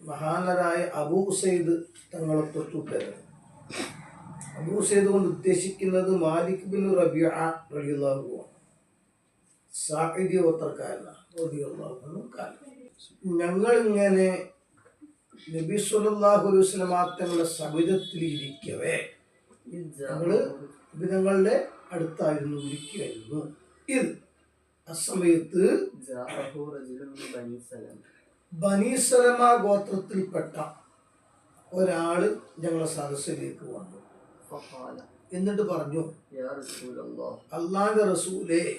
മഹാനരായ അബൂ സെയ്ദ് തങ്ങളെ തൊട്ടുത്തരുന്നത് അബൂ സെയ്ദ് കൊണ്ട് ഉദ്ദേശിക്കുന്നത് മാലിക് ബിൻ റബിയ റളിയല്ലാഹുവാണ് സാഹിത്യ ഗോത്രക്കാരനാണ്. ഇങ്ങനെ നബി വസല്ലം തങ്ങളുടെ സവിധത്തിൽ ഇരിക്കവേ. ഞങ്ങൾ വിധങ്ങളുടെ അടുത്തായിരുന്നു ഇരിക്കുകയായിരുന്നു ഇത് അസമയത്ത് ബനീസലമ ഗോത്രത്തിൽപ്പെട്ട ഒരാൾ ഞങ്ങളെ സദസ്സിലേക്ക് വന്നു. എന്നിട്ട് പറഞ്ഞു അള്ളാഹ് റസൂലേ.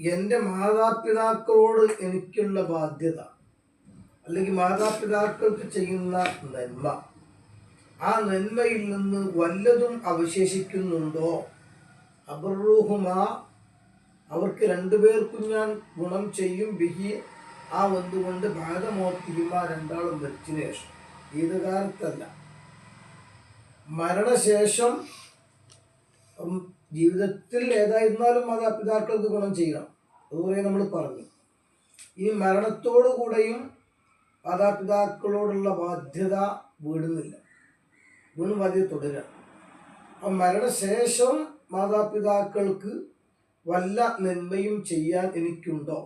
എന്റെ മാതാപിതാക്കളോട് എനിക്കുള്ള ബാധ്യത അല്ലെങ്കിൽ മാതാപിതാക്കൾക്ക് ചെയ്യുന്ന നന്മ ആ നന്മയിൽ നിന്ന് വല്ലതും അവശേഷിക്കുന്നുണ്ടോ? അബർറൂഹുമാ അവർക്ക് രണ്ടുപേർക്കും ഞാൻ ഗുണം ചെയ്യും. ബിഹി ആ വന്നുകൊണ്ട് ആ രണ്ടാളും മരിച്ചതിന് ശേഷം ഏത് കാലത്തല്ല മരണശേഷം ജീവിതത്തിൽ ഏതായിരുന്നാലും മാതാപിതാക്കൾക്ക് ഗുണം ചെയ്യണം. അതുപോലെ നമ്മൾ പറഞ്ഞു. ഈ മരണത്തോടുകൂടെയും മാതാപിതാക്കളോടുള്ള ബാധ്യത വീടുന്നില്ല. വീണ്ടും ബാധ്യത തുടരുക അപ്പം മരണശേഷം മാതാപിതാക്കൾക്ക് വല്ല നന്മയും ചെയ്യാൻ എനിക്കുണ്ടോ?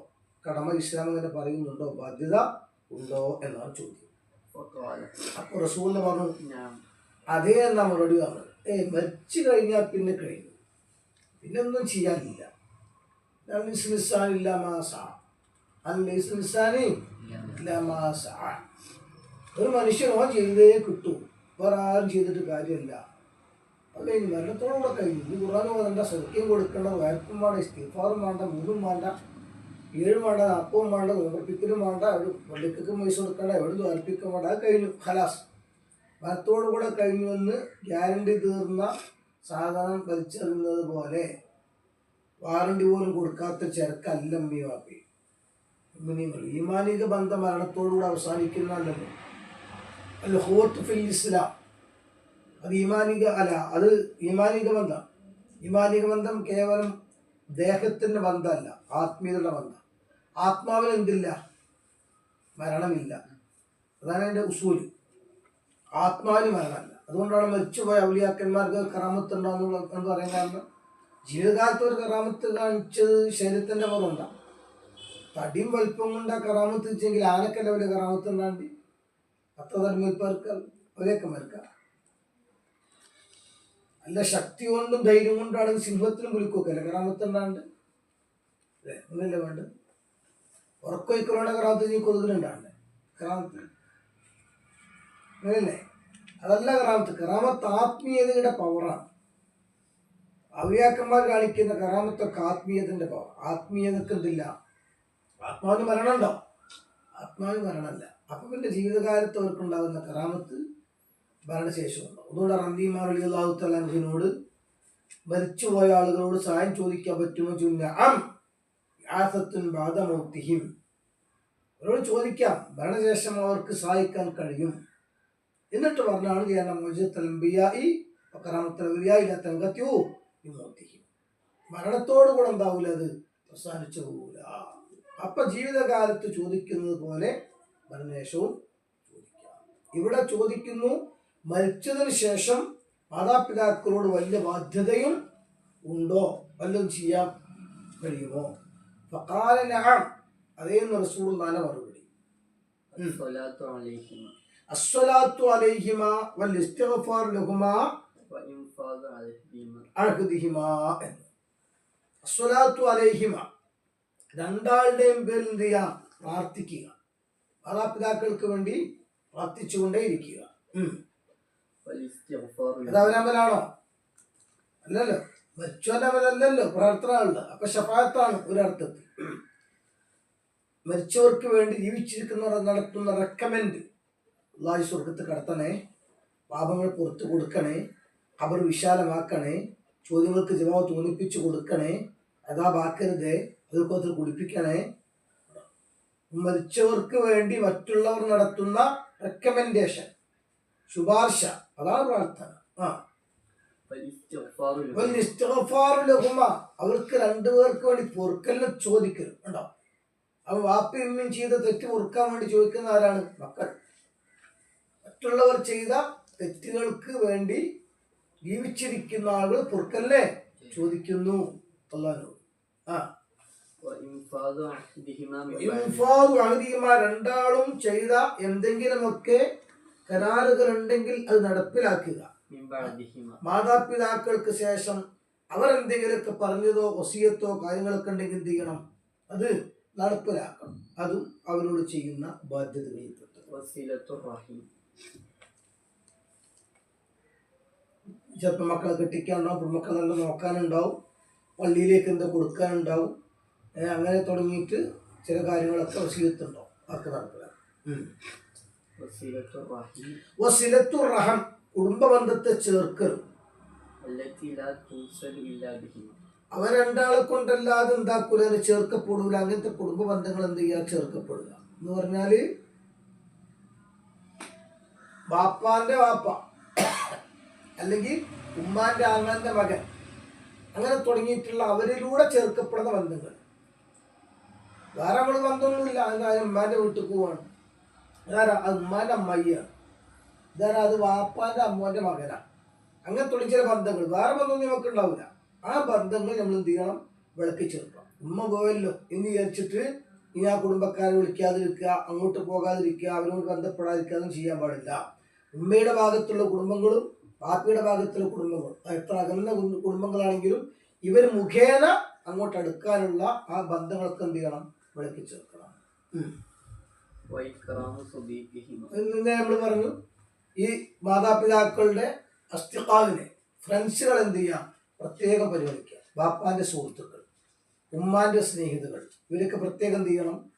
കടമ ഇസ്ലാം തന്നെ പറയുന്നുണ്ടോ? ബാധ്യത ഉണ്ടോ എന്നാണ് ചോദ്യം. അപ്പോൾ റസൂൽ പറഞ്ഞു അതേ എന്ന മറുപടി പറഞ്ഞു ഏ മരിച്ചു കഴിഞ്ഞാൽ പിന്നെ കഴിഞ്ഞു. പിന്നെ ഒന്നും ചെയ്യാനില്ല ഒരു മനുഷ്യനോ ചെയ്തേ കിട്ടൂ. വേറെ ആരും ചെയ്തിട്ട് കാര്യമില്ല. അല്ല ഇനി മരണത്തോടുകൂടെ കഴിഞ്ഞു ഇനി ഖുർആൻ വേണ്ട സൗഖ്യം കൊടുക്കേണ്ട വയർക്കും വേണ്ട ഇസ്തിഫാറും വേണ്ട മൂന്നും വേണ്ട ഏഴും വേണ്ട നാപ്പവും വേണ്ട നോർപ്പിക്കലും വേണ്ട അവർ പള്ളിക്കൊക്കെ പൈസ കൊടുക്കേണ്ട എവിടെ തോൽപ്പിക്കും വേണ്ട അത് കഴിഞ്ഞു ഖലാസ്. മരത്തോടു കൂടെ കഴിഞ്ഞുവെന്ന് ഗ്യാരണ്ടി തീർന്ന സാധനം വലിച്ചെറിയുന്നത് പോലെ വാറണ്ടി പോലും കൊടുക്കാത്ത ചെറുക്കല്ല അമ്മി വാപ്പി. നിങ്ങൾ ഈമാനിക ബന്ധം മരണത്തോടുകൂടെ അവസാനിക്കുന്നതല്ലോ അല്ല ഹോത്ത് ഫിൽ അത് ഈമാനിക അല്ല അത് ഈമാനിക ബന്ധം. ഈമാനിക ബന്ധം കേവലം ദേഹത്തിന്റെ ബന്ധമല്ല ആത്മീയതയുടെ ബന്ധം. ആത്മാവിന് എന്തില്ല? മരണമില്ല. അതാണ് അതിന്റെ ഉസൂൽ. ആത്മാവിന് മരണമല്ല. അതുകൊണ്ടാണ് മരിച്ചുപോയ ഔലിയാക്കന്മാർക്ക് കറാമത്തുണ്ടാവുന്ന എന്ന് പറയാൻ കാരണം ജീവിതകാലത്ത് ഒരു കറാമത്ത് കാണിച്ചത് ശരീരത്തിന്റെ പുറമുണ്ടാകും തടിയും വലിപ്പം കൊണ്ട് ആ കറാമത്ത് വെച്ചെങ്കിൽ ആനക്കല്ല വലിയ കറാമത്ത് ഉണ്ടാണ്ടി അത്ര തടിമൽപ്പാർക്ക് അവരെയൊക്കെ അല്ല ശക്തി കൊണ്ടും ധൈര്യം കൊണ്ടാണ് സിംഹത്തിനും കുലുക്കൊക്കെ അല്ലെ? കറാമത്ത് എന്താണ്ട്? അല്ലേ? ഒന്നല്ലേ വേണ്ട ഉറക്കൊയ്ക്കളോടെ കറാമത്ത് നീ കൊതുകിലുണ്ടാണ്ട് കറാമത്ത്. അങ്ങനല്ലേ അതല്ല കറാമത്ത്. കറാമത്ത് ആത്മീയതയുടെ പവറാണ് ഔലിയാക്കന്മാർ കാണിക്കുന്ന കറാമത്തൊക്കെ ആത്മീയതന്റെ പവർ ആത്മീയതക്ക് എന്തില്ല ആത്മാവിന് മരണമുണ്ടോ? ആത്മാവിന് മരണമല്ല. അപ്പൊ പിന്നെ ജീവിതകാലത്ത് അവർക്കുണ്ടാകുന്ന കറാമത്ത് മരണശേഷമുണ്ടോ അതുകൊണ്ട് റന്ദിമാർ അള്ളാഹു തലാഹിനോട് മരിച്ചുപോയ ആളുകളോട് സഹായം ചോദിക്കാൻ പറ്റുമോ ബാധമൗത്തിഹിം അവരോട് ചോദിക്കാം ഭരണശേഷം അവർക്ക് സഹായിക്കാൻ കഴിയും. എന്നിട്ട് പറഞ്ഞാണ് തങ്കത്യോ വിമോത്തിക്കും മരണത്തോടു കൂടെ എന്താവില്ല അത്? അവസാനിച്ചു പോകൂല അപ്പൊ ജീവിതകാലത്ത് ചോദിക്കുന്നത് പോലെ ഭരണശേഷവും ചോദിക്കാം. ഇവിടെ ചോദിക്കുന്നു മരിച്ചതിന് ശേഷം മാതാപിതാക്കളോട് വലിയ ബാധ്യതയും ഉണ്ടോ? വല്ലതും ചെയ്യാൻ കഴിയുമോ? ഫക്കാലനാം അതേന്ന് റസൂൾദാന മറുപടി. അലൈഹിമ. വൽ എന്ന്. അലൈഹിമ. രണ്ടാളുടെയും പേരിൽ എന്ത് ചെയ്യാം? പ്രാർത്ഥിക്കുക. മാതാപിതാക്കൾക്ക് വേണ്ടി പ്രാർത്ഥിച്ചുകൊണ്ടേ ഇരിക്കുക അത് അവനമ്പലാണോ അല്ലല്ലോ. മരിച്ചവന്റെ അമ്പലല്ലല്ലോ പ്രാർത്ഥനകളുണ്ട് അപ്പൊ ഷഫാത്താണ് ഒരർത്ഥത്തിൽ. മരിച്ചവർക്ക് വേണ്ടി ജീവിച്ചിരിക്കുന്നവർ നടത്തുന്ന റെക്കമെൻഡ് അള്ളാഹി സ്വർഗത്ത് കടത്തണേ. പാപങ്ങൾ പുറത്തു കൊടുക്കണേ. അവർ വിശാലമാക്കണേ. ചോദ്യങ്ങൾക്ക് ജവാബ് തോന്നിപ്പിച്ചു കൊടുക്കണേ. അതാപാക്കരുത്. അതിൽക്കത്തിൽ കുടിപ്പിക്കണേ. മരിച്ചവർക്ക് വേണ്ടി മറ്റുള്ളവർ നടത്തുന്ന റെക്കമെൻഡേഷൻ ശുപാർശ. അതാണ് പ്രാർത്ഥന. ആ. അവർക്ക് രണ്ടുപേർക്ക് വേണ്ടി പൊറുക്കലിനെ ചോദിക്കരുത്. ഉണ്ടോ അവ വാപ്പിയമ്മയും ചെയ്ത തെറ്റ് പൊറുക്കാൻ വേണ്ടി ചോദിക്കുന്ന ആരാണ്? മക്കൾ. മറ്റുള്ളവർ ചെയ്ത തെറ്റുകൾക്ക് വേണ്ടി ജീവിച്ചിരിക്കുന്ന ആളുകൾ പൊറുക്കല്ലേ ചോദിക്കുന്നു. ആ. രണ്ടാളും ചെയ്ത എന്തെങ്കിലുമൊക്കെ കരാറുകൾ ഉണ്ടെങ്കിൽ അത് നടപ്പിലാക്കുക. മാതാപിതാക്കൾക്ക് ശേഷം അവർ എന്തെങ്കിലുമൊക്കെ പറഞ്ഞതോ ഒസിയത്തോ കാര്യങ്ങളൊക്കെ ഉണ്ടെങ്കിൽ എന്ത് ചെയ്യണം? അത് നടപ്പിലാക്കണം. അതും അവരോട് ചെയ്യുന്ന ബാധ്യതകളിൽപ്പെട്ടു ചിലപ്പോൾ മക്കളെ കെട്ടിക്കാനുണ്ടാവും പെൺമക്കളെ നല്ല നോക്കാനുണ്ടാവും പള്ളിയിലേക്ക് എന്താ കൊടുക്കാനുണ്ടാവും അങ്ങനെ തുടങ്ങിയിട്ട് ചില കാര്യങ്ങളൊക്കെ ഒസിയത്തുണ്ടാവും അതൊക്കെ നടപ്പിലാക്കും റഹം. കുടുംബബന്ധത്തെ ചേർക്കൽ. അവ രണ്ടാളെ കൊണ്ടല്ലാതെ ഉണ്ടാക്കൂല ചേർക്കപ്പെടൂല. അങ്ങനത്തെ കുടുംബ ബന്ധങ്ങൾ എന്ത് ചെയ്യാ? ചേർക്കപ്പെടുക. എന്ന് പറഞ്ഞാൽ ബാപ്പാന്റെ വാപ്പ അല്ലെങ്കിൽ ഉമ്മാന്റെ ആങ്ങാന്റെ മകൻ അങ്ങനെ തുടങ്ങിയിട്ടുള്ള അവരിലൂടെ ചേർക്കപ്പെടുന്ന ബന്ധങ്ങൾ. വേറെ നമ്മൾ ബന്ധമൊന്നുമില്ല. അതിന് ഉമ്മാന്റെ വീട്ടിൽ പോവാണ്. അതാരാ അത് ഉമ്മാന്റെ അമ്മയ്യാണ് ഇതാരാ? അത് വാപ്പാന്റെ അമ്മോന്റെ മകനാ. അങ്ങനെ തുടങ്ങി ചില ബന്ധങ്ങൾ. വേറെ ബന്ധമൊന്നും നമുക്ക് ഉണ്ടാവില്ല ആ ബന്ധങ്ങൾ നമ്മൾ എന്ത് ചെയ്യണം? വിളക്കി ചേർക്കണം ഉമ്മ പോയല്ലോ. എന്ന് വിചാരിച്ചിട്ട് ഇനി ആ കുടുംബക്കാരെ വിളിക്കാതിരിക്കുക അങ്ങോട്ട് പോകാതിരിക്കുക അവരോട് ബന്ധപ്പെടാതിരിക്കുക അതൊന്നും ചെയ്യാൻ പാടില്ല. ഉമ്മയുടെ ഭാഗത്തുള്ള കുടുംബങ്ങളും പാപ്പിയുടെ ഭാഗത്തുള്ള കുടുംബങ്ങളും. എത്ര അകന്ന കുടുംബങ്ങളാണെങ്കിലും ഇവർ മുഖേന അങ്ങോട്ട് അടുക്കാനുള്ള ആ ബന്ധങ്ങളൊക്കെ എന്ത് ചെയ്യണം? വിളക്കി ചേർക്കണം നമ്മൾ പറഞ്ഞു ഈ മാതാപിതാക്കളുടെ അസ്തിക്കാവിനെ ഫ്രണ്ട്സുകൾ എന്ത് ചെയ്യാം? പ്രത്യേകം പരിഗണിക്കുക. ബാപ്പാന്റെ സുഹൃത്തുക്കൾ ഉമ്മാന്റെ സ്നേഹിതകൾ ഇവരൊക്കെ പ്രത്യേകം എന്ത് ചെയ്യണം?